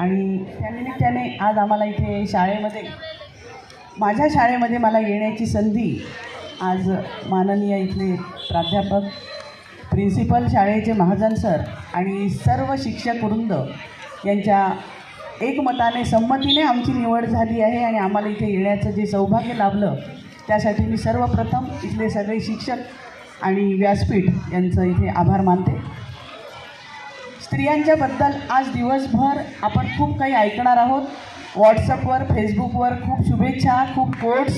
आणि त्यानिमित्ताने आज आम्हाला इथे शाळेमध्ये माझ्या शाळेमध्ये मला येण्याची संधी आज माननीय इथले प्राध्यापक प्रिन्सिपल शाळेचे महाजन सर आणि सर्व शिक्षक वृंद यांच्या एकमताने संमतीने आमची निवड झाली आहे आणि आम्हाला इथे येण्याचं जे सौभाग्य लाभलं त्यासाठी मी सर्वप्रथम इथले सगळे शिक्षक आणि व्यासपीठ यांचं इथे आभार मानते. स्त्रियांच्याबद्दल आज दिवसभर आपण खूप काही ऐकणार आहोत. व्हॉट्सअपवर फेसबुकवर खूप शुभेच्छा खूप कोट्स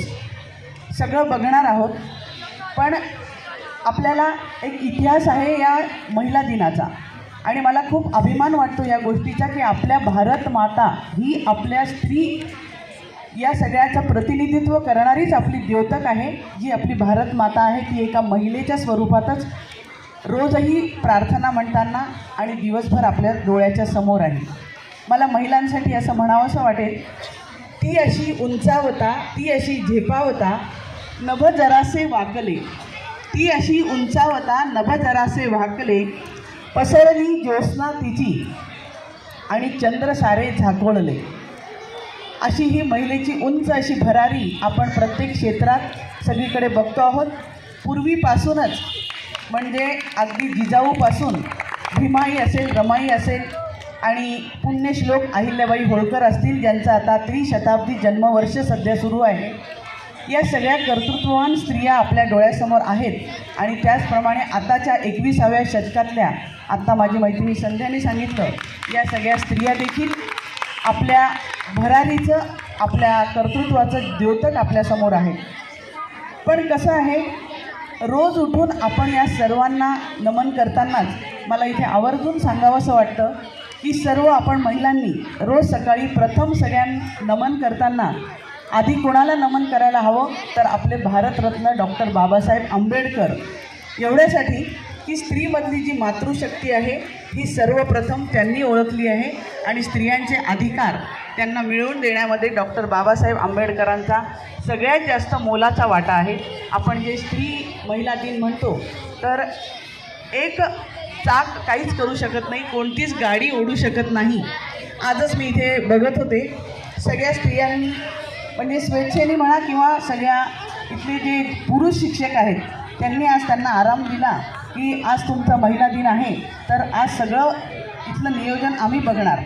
सगळं बघणार आहोत. पण आपल्याला एक इतिहास आहे या महिला दिनाचा. आणि मला खूप अभिमान वाटतो या गोष्टीचा की आपल्या भारत माता ही आपल्या स्त्री या सगळ्याचं प्रतिनिधित्व करणारीच आपली द्योतक आहे जी आपली भारत माता आहे ती एका महिलेच्या स्वरूपातच रोजही प्रार्थना म्हणताना आणि दिवसभर आपल्या डोळ्याच्या समोर आहे. मला महिलांसाठी असं म्हणावंसं वाटेल ती अशी उंचावता ती अशी झेपावता नभ जरासे वाकले. ती अशी उंचावता नभ जरासे वाकले. पसरली ज्योत्स्ना तिची आणि चंद्र सारे झाकोळले. अशी ही महिलेची उंच अशी भरारी आपण प्रत्येक क्षेत्रात सगळीकडे बघतो आहोत. पूर्वीपासूनच म्हणजे अगदी जिजाऊपासून भीमाई असेल रमाई असेल आणि पुण्यश्लोक अहिल्याबाई होळकर असतील ज्यांचं आता त्रिशताब्दी जन्मवर्ष सध्या सुरू आहे. या सगळ्या कर्तृत्ववान स्त्रिया आपल्या डोळ्यासमोर आहेत आणि त्याचप्रमाणे आताच्या एकविसाव्या शतकातल्या आत्ता माझी मैत्रिणी संध्याने सांगितलं या सगळ्या स्त्रिया देखील आपल्या भरारीचं आपल्या कर्तृत्वाचं द्योतक आपल्यासमोर आहे. पण कसं आहे रोज उठून आपण या सर्वांना नमन करतानाच मला इथे आवर्जून सांगावंसं वाटतं की सर्व आपण महिलांनी रोज सकाळी प्रथम सगळ्यां नमन करताना आधी कोणाला नमन करायला हवं? तर आपले भारतरत्न डॉक्टर बाबासाहेब आंबेडकर. एवढ्यासाठी की स्त्रीमधली जी मातृशक्ती आहे ही सर्वप्रथम त्यांनी ओळखली आहे आणि स्त्रियांचे अधिकार त्यांना मिळवून देण्यामध्ये डॉक्टर बाबासाहेब आंबेडकरांचा सगळ्यात जास्त मोलाचा वाटा आहे. आपण जे स्त्री महिला दिन म्हणतो तर एक चाक काहीच करू शकत नाही कोणतीच गाडी ओढू शकत नाही. आजच मी इथे बघत होते सगळ्या स्त्रियांनी म्हणजे स्वेच्छेने म्हणा किंवा सगळ्या इथले जे पुरुष शिक्षक आहेत त्यांनी आज त्यांना आराम दिला की आज तुमचा महिला दिन आहे तर आज सगळं इथलं नियोजन आम्ही बघणार.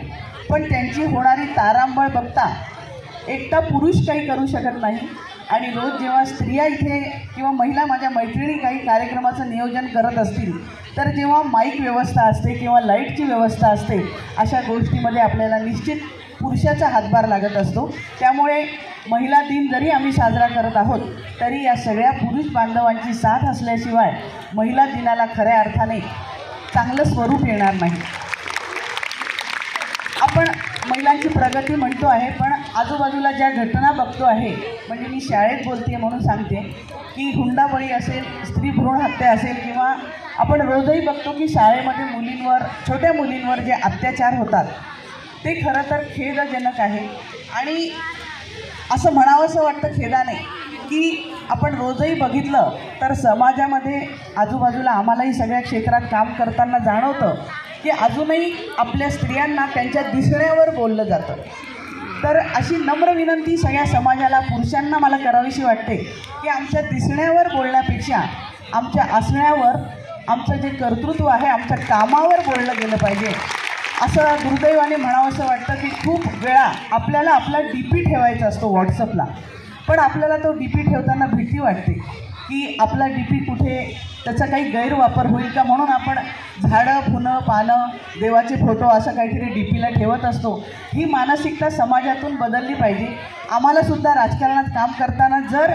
पण त्यांची होणारी तारांबळ बघता एकटा पुरुष काही करू शकत नाही. आणि रोज जेव्हा स्त्रिया इथे किंवा महिला माझ्या मैत्रिणी काही कार्यक्रमाचं नियोजन करत असतील तर जेव्हा माईक व्यवस्था असते किंवा लाईटची व्यवस्था असते अशा गोष्टीमध्ये आपल्याला निश्चित पुरुषाचा हातभार लागत असतो. त्यामुळे महिला दिन जरी आम्ही साजरा करत आहोत तरी या सगळ्या पुरुष बांधवांची साथ असल्याशिवाय महिला दिनाला खऱ्या अर्थाने चांगलं स्वरूप येणार नाही. मुलांची प्रगती म्हणतो आहे पण आजूबाजूला ज्या घटना बघतो आहे म्हणजे मी शाळेत बोलते म्हणून सांगते की हुंडाबळी असेल स्त्री भ्रूण हत्या असेल किंवा आपण रोजही बघतो की शाळेमध्ये मुलींवर छोट्या मुलींवर जे अत्याचार होतात ते खरं तर खेदजनक आहे. आणि असं म्हणावंसं वाटतं खेदाने की आपण रोजही बघितलं तर समाजामध्ये आजूबाजूला आम्हालाही सगळ्या क्षेत्रात काम करताना जाणवतं की अजूनही आपल्या स्त्रियांना त्यांच्या दिसण्यावर बोललं जातं. तर अशी नम्र विनंती सगळ्या समाजाला पुरुषांना मला करावीशी वाटते की आमच्या दिसण्यावर बोलण्यापेक्षा आमच्या असण्यावर आमचं जे कर्तृत्व आहे आमच्या कामावर बोललं गेलं पाहिजे. असं दुर्दैवाने म्हणावंसं वाटतं की खूप वेळा आपल्याला आपला डी पी ठेवायचा असतो व्हॉट्सअपला पण आपल्याला तो डी पी ठेवताना भीती वाटते. की आपला डी पी कुठे त्याचा काही गैरवापर होईल का? म्हणून आपण झाडं फुलं पानं देवाचे फोटो असं काहीतरी डी पीला ठेवत असतो. ही मानसिकता समाजातून बदलली पाहिजे. आम्हालासुद्धा राजकारणात काम करताना जर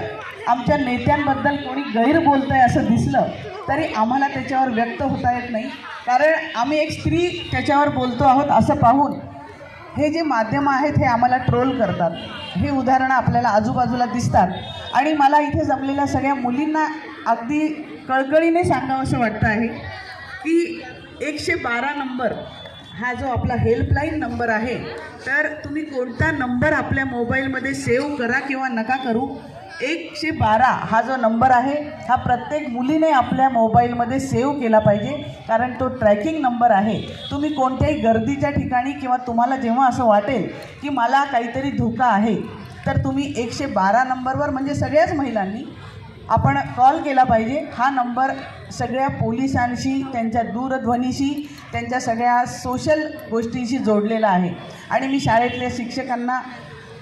आमच्या नेत्यांबद्दल कोणी गैर बोलतं आहे असं दिसलं तरी आम्हाला त्याच्यावर व्यक्त होता येत नाही. कारण आम्ही एक स्त्री त्याच्यावर बोलतो आहोत असं पाहून हे जे माध्यमं आहेत हे आम्हाला ट्रोल करतात. हे उदाहरणं आपल्याला आजूबाजूला दिसतात. आणि मला इथे जमलेल्या सगळ्या मुलींना अगदी कळकळीने सांगावं असं वाटतं आहे की एकशे बारा नंबर हा जो आपला हेल्पलाईन नंबर आहे तर तुम्ही कोणता नंबर आपल्या मोबाईलमध्ये सेव्ह करा किंवा नका करू एकशे बारा हा जो नंबर आहे हा प्रत्येक मुलीने आपल्या मोबाईलमध्ये सेव्ह केला पाहिजे कारण तो ट्रॅकिंग नंबर आहे. तुम्ही कोणत्याही गर्दीच्या ठिकाणी किंवा तुम्हाला जेव्हा असं वाटेल की मला काहीतरी धोका आहे तर तुम्ही एकशे बारा नंबरवर म्हणजे सगळ्याच महिलांनी आपण कॉल केला पाहिजे. हा नंबर सगळ्या पोलिसांशी त्यांच्या दूरध्वनीशी त्यांच्या सगळ्या सोशल गोष्टींशी जोडलेला आहे. आणि मी शाळेतल्या शिक्षकांना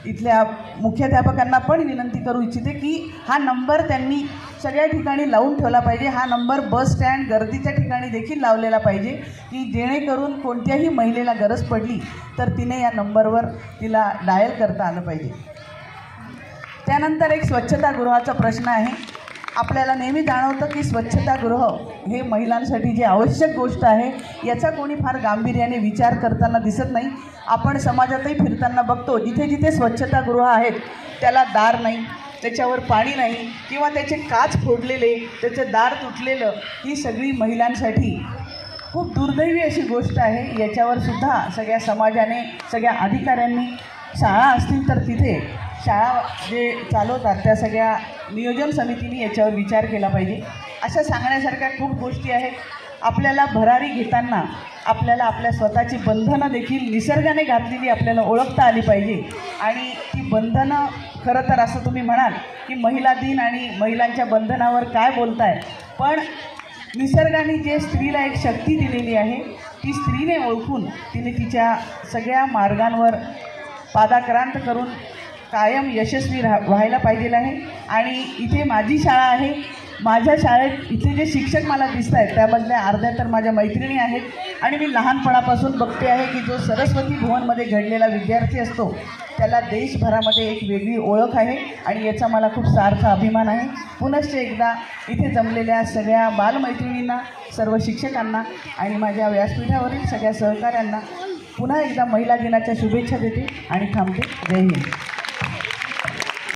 इथल्या मुख्याध्यापकांना पण विनंती करू इच्छिते की हा नंबर त्यांनी सगळ्या ठिकाणी लावून ठेवला पाहिजे. हा नंबर बस स्टँड गर्दीच्या ठिकाणी देखील लावलेला पाहिजे की जेणेकरून कोणत्याही महिलेला गरज पडली तर तिने या नंबरवर तिला डायल करता आलं पाहिजे. त्यानंतर एक स्वच्छतागृहाचा प्रश्न आहे. आपल्याला नेहमी जाणवतं की स्वच्छतागृह हे महिलांसाठी जी आवश्यक गोष्ट आहे याचा कोणी फार गांभीर्याने विचार करताना दिसत नाही. आपण समाजातही फिरताना बघतो जिथे जिथे स्वच्छतागृह आहेत त्याला दार नाही त्याच्यावर पाणी नाही किंवा त्याचे काच फोडलेले त्याचं दार तुटलेलं ही सगळी महिलांसाठी खूप दुर्दैवी अशी गोष्ट आहे. याच्यावर सुद्धा सगळ्या समाजाने सगळ्या अधिकाऱ्यांनी शाळा असतील तर तिथे शाळा जे चालवतात त्या सगळ्या नियोजन समितीने याच्यावर विचार केला पाहिजे. अशा सांगण्यासारख्या खूप गोष्टी आहेत. आपल्याला भरारी घेताना आपल्याला आपल्या स्वतःची बंधनं देखील निसर्गाने घातलेली आपल्याला ओळखता आली पाहिजे. आणि ती बंधनं खरं तर असं तुम्ही म्हणाल की महिला दिन आणि महिलांच्या बंधनावर काय बोलताय. पण निसर्गाने जे स्त्रीला एक शक्ती दिलेली आहे ती स्त्रीने ओळखून तिने तिच्या सगळ्या मार्गांवर पादाक्रांत करून कायम यशस्वी राहा व्हायला पाहिजे आहे. आणि इथे माझी शाळा आहे. माझ्या शाळेत इथे जे शिक्षक मला दिसत आहेत त्यामधल्या अर्ध्या तर माझ्या मैत्रिणी आहेत. आणि मी लहानपणापासून बघते आहे की जो सरस्वती भुवनमध्ये घडलेला विद्यार्थी असतो त्याला देशभरामध्ये एक वेगळी ओळख आहे. आणि याचा मला खूप सार्थ अभिमान आहे. पुनश्च एकदा इथे जमलेल्या सगळ्या बालमैत्रिणींना सर्व शिक्षकांना आणि माझ्या व्यासपीठावरील सगळ्या सहकाऱ्यांना पुन्हा एकदा महिला दिनाच्या शुभेच्छा देते आणि थांबते. जय हिंद.